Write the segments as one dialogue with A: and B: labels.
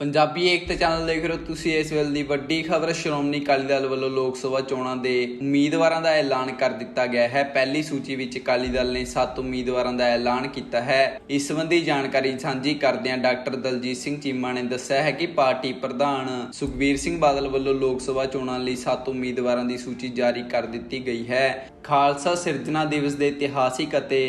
A: ਪੰਜਾਬੀ ਏਕਤਾ channel ਦੇਖ ਰਹੇ ਹੋ ਤੁਸੀਂ ਇਸ ਵੇਲੇ ਦੀ ਵੱਡੀ ਖਬਰ, ਸ਼੍ਰੋਮਣੀ ਅਕਾਲੀ ਦਲ ਵੱਲੋਂ ਲੋਕ ਸਭਾ ਚੋਣਾਂ ਦੇ ਉਮੀਦਵਾਰਾਂ ਦਾ ਐਲਾਨ ਕਰ ਦਿੱਤਾ ਗਿਆ ਹੈ। ਪਹਿਲੀ ਸੂਚੀ ਵਿੱਚ ਅਕਾਲੀ ਦਲ ਨੇ 7 ਉਮੀਦਵਾਰਾਂ ਦਾ ਐਲਾਨ ਕੀਤਾ ਹੈ। ਇਸ ਸੰਬੰਧੀ ਜਾਣਕਾਰੀ ਸਾਂਝੀ ਕਰਦਿਆਂ ਡਾਕਟਰ ਦਲਜੀਤ ਸਿੰਘ ਚੀਮਾ ਨੇ ਦੱਸਿਆ ਹੈ ਕਿ ਪਾਰਟੀ ਪ੍ਰਧਾਨ ਸੁਖਬੀਰ ਸਿੰਘ ਬਾਦਲ ਵੱਲੋਂ ਲੋਕ ਸਭਾ ਚੋਣਾਂ ਲਈ 7 ਉਮੀਦਵਾਰਾਂ ਦੀ ਸੂਚੀ ਜਾਰੀ ਕਰ ਦਿੱਤੀ ਗਈ ਹੈ। ਖਾਲਸਾ ਸਿਰਜਣਾ ਦਿਵਸ ਦੇ ਇਤਿਹਾਸਿਕ ਅਤੇ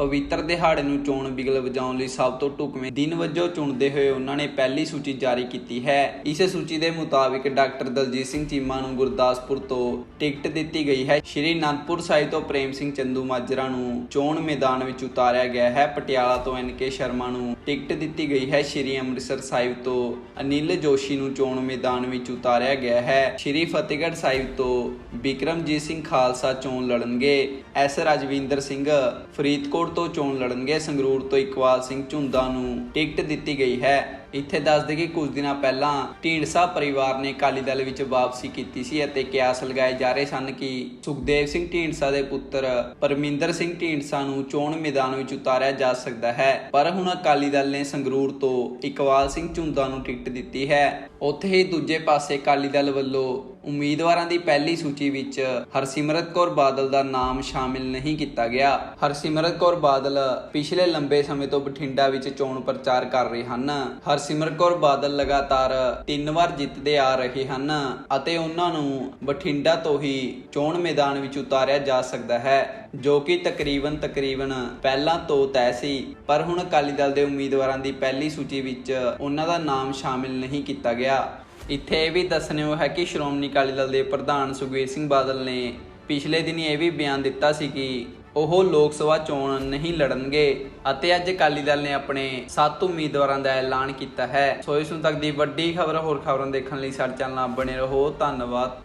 A: ਪਵਿੱਤਰ ਦਿਹਾੜੇ ਨੂੰ ਚੋਣ ਬਿਗਲ ਵਜਾਉਣ ਲਈ ਸਭ ਤੋਂ ਢੁਕਵੇਂ ਦਿਨ ਵਜੋਂ ਚੁਣਦੇ ਹੋਏ ਉਹਨਾਂ ਨੇ ਪਹਿਲੀ ਸੂਚੀ ਜਾਰੀ ਕੀਤੀ ਹੈ। ਇਸ ਸੂਚੀ ਦੇ ਮੁਤਾਬਿਕ ਡਾਕਟਰ ਦਲਜੀਤ ਸਿੰਘ ਚੀਮਾ ਨੂੰ ਗੁਰਦਾਸਪੁਰ ਤੋਂ ਟਿਕਟ ਦਿੱਤੀ ਗਈ ਹੈ। ਸ਼੍ਰੀ ਅਨੰਦਪੁਰ ਸਾਹਿਬ ਤੋਂ ਪ੍ਰੇਮ ਸਿੰਘ ਚੰਦੂ ਮਾਜਰਾ ਨੂੰ ਚੋਣ ਮੈਦਾਨ ਵਿੱਚ ਉਤਾਰਿਆ ਗਿਆ ਹੈ। ਪਟਿਆਲਾ ਤੋਂ ਐਨਕੇ ਸ਼ਰਮਾ ਨੂੰ ਟਿਕਟ ਦਿੱਤੀ ਗਈ ਹੈ। ਸ਼੍ਰੀ ਅੰਮ੍ਰਿਤਸਰ ਸਾਹਿਬ ਤੋਂ ਅਨਿਲ ਜੋਸ਼ੀ ਨੂੰ ਚੋਣ ਮੈਦਾਨ ਵਿੱਚ ਉਤਾਰਿਆ ਗਿਆ ਹੈ। ਸ਼੍ਰੀ ਫਤਿਹਗੜ੍ਹ ਸਾਹਿਬ ਤੋਂ ਬਿਕਰਮਜੀਤ ਸਿੰਘ ਖਾਲਸਾ ਚੋਣ ਲੜਨਗੇ। ਐਸ ਰਾਜਵਿੰਦਰ ਸਿੰਘ ਫਰੀਦਕੋਟ ਤੋਂ ਚੋਣ ਲੜਨਗੇ। ਸੰਗਰੂਰ ਤੋਂ ਇਕਵਾਲ ਸਿੰਘ ਝੁੰਦਾ ਨੂੰ ਟਿਕਟ ਦਿੱਤੀ ਗਈ ਹੈ। ਇੱਥੇ ਦੱਸ ਦੇ ਕਿ ਕੁਝ ਦਿਨਾਂ ਪਹਿਲਾਂ ਢੀਂਡਸਾ ਪਰਿਵਾਰ ਨੇ ਅਕਾਲੀ ਦਲ ਵਿੱਚ ਵਾਪਸੀ ਕੀਤੀ ਸੀ ਅਤੇ ਕਿਆਸ ਲਗਾਏ ਜਾ ਰਹੇ ਸਨ ਕਿ ਸੁਖਦੇਵ ਸਿੰਘ ਢੀਂਡਸਾ ਦੇ ਪੁੱਤਰ ਪਰਮਿੰਦਰ ਸਿੰਘ ਢੀਂਡਸਾ ਨੂੰ ਚੋਣ ਮੈਦਾਨ ਵਿੱਚ ਉਤਾਰਿਆ ਜਾ ਸਕਦਾ ਹੈ। ਪਰ ਹੁਣ ਅਕਾਲੀ ਦਲ ਨੇ ਸੰਗਰੂਰ ਤੋਂ ਇਕਵਾਲ ਸਿੰਘ ਝੁੰਦਾ ਨੂੰ ਟਿਕਟ ਦਿੱਤੀ ਹੈ। ਉੱਥੇ ਹੀ ਦੂਜੇ ਪਾਸੇ ਅਕਾਲੀ ਦਲ ਵੱਲੋਂ ਉਮੀਦਵਾਰਾਂ ਦੀ ਪਹਿਲੀ ਸੂਚੀ ਵਿੱਚ ਹਰਸਿਮਰਤ ਕੌਰ ਬਾਦਲ ਦਾ ਨਾਮ ਸ਼ਾਮਿਲ ਨਹੀਂ ਕੀਤਾ ਗਿਆ। ਹਰਸਿਮਰਤ ਕੌਰ ਬਾਦਲ ਪਿਛਲੇ ਲੰਬੇ ਸਮੇਂ ਤੋਂ ਬਠਿੰਡਾ ਵਿੱਚ ਚੋਣ ਪ੍ਰਚਾਰ ਕਰ ਰਹੇ ਹਨ। ਹਰਸਿਮਰਤ ਕੌਰ ਬਾਦਲ ਲਗਾਤਾਰ ਤਿੰਨ ਵਾਰ ਜਿੱਤਦੇ ਆ ਰਹੇ ਹਨ ਅਤੇ ਉਹਨਾਂ ਨੂੰ ਬਠਿੰਡਾ ਤੋਂ ਹੀ ਚੋਣ ਮੈਦਾਨ ਵਿੱਚ ਉਤਾਰਿਆ ਜਾ ਸਕਦਾ ਹੈ, ਜੋ ਕਿ ਤਕਰੀਬਨ ਤਕਰੀਬਨ ਪਹਿਲਾਂ ਤੋਂ ਤੈਅ ਸੀ। ਪਰ ਹੁਣ ਅਕਾਲੀ ਦਲ ਦੇ ਉਮੀਦਵਾਰਾਂ ਦੀ ਪਹਿਲੀ ਸੂਚੀ ਵਿੱਚ ਉਹਨਾਂ ਦਾ ਨਾਮ ਸ਼ਾਮਿਲ ਨਹੀਂ ਕੀਤਾ ਗਿਆ। ਇੱਥੇ ਇਹ ਵੀ ਦੱਸਣਯੋਗ ਹੈ ਕਿ ਸ਼੍ਰੋਮਣੀ ਅਕਾਲੀ ਦਲ ਦੇ ਪ੍ਰਧਾਨ ਸੁਖਬੀਰ ਸਿੰਘ ਬਾਦਲ ਨੇ ਪਿਛਲੇ ਦਿਨੀ ਇਹ ਵੀ ਬਿਆਨ ਦਿੱਤਾ ਸੀ ਕਿ ਉਹ ਲੋਕ ਸਭਾ ਚੋਣ ਨਹੀਂ ਲੜਨਗੇ ਅਤੇ ਅੱਜ ਅਕਾਲੀ ਦਲ ਨੇ ਆਪਣੇ 7 ਉਮੀਦਵਾਰਾਂ ਦਾ ਐਲਾਨ ਕੀਤਾ ਹੈ। ਸੋ ਇਸ ਨੂੰ ਤੱਕ ਦੀ ਵੱਡੀ ਖਬਰ ਹੋਰ ਖਬਰਾਂ ਦੇਖਣ ਲਈ ਸਾਡੇ ਚੈਨਲ ਨਾਲ ਬਣੇ ਰਹੋ। ਧੰਨਵਾਦ।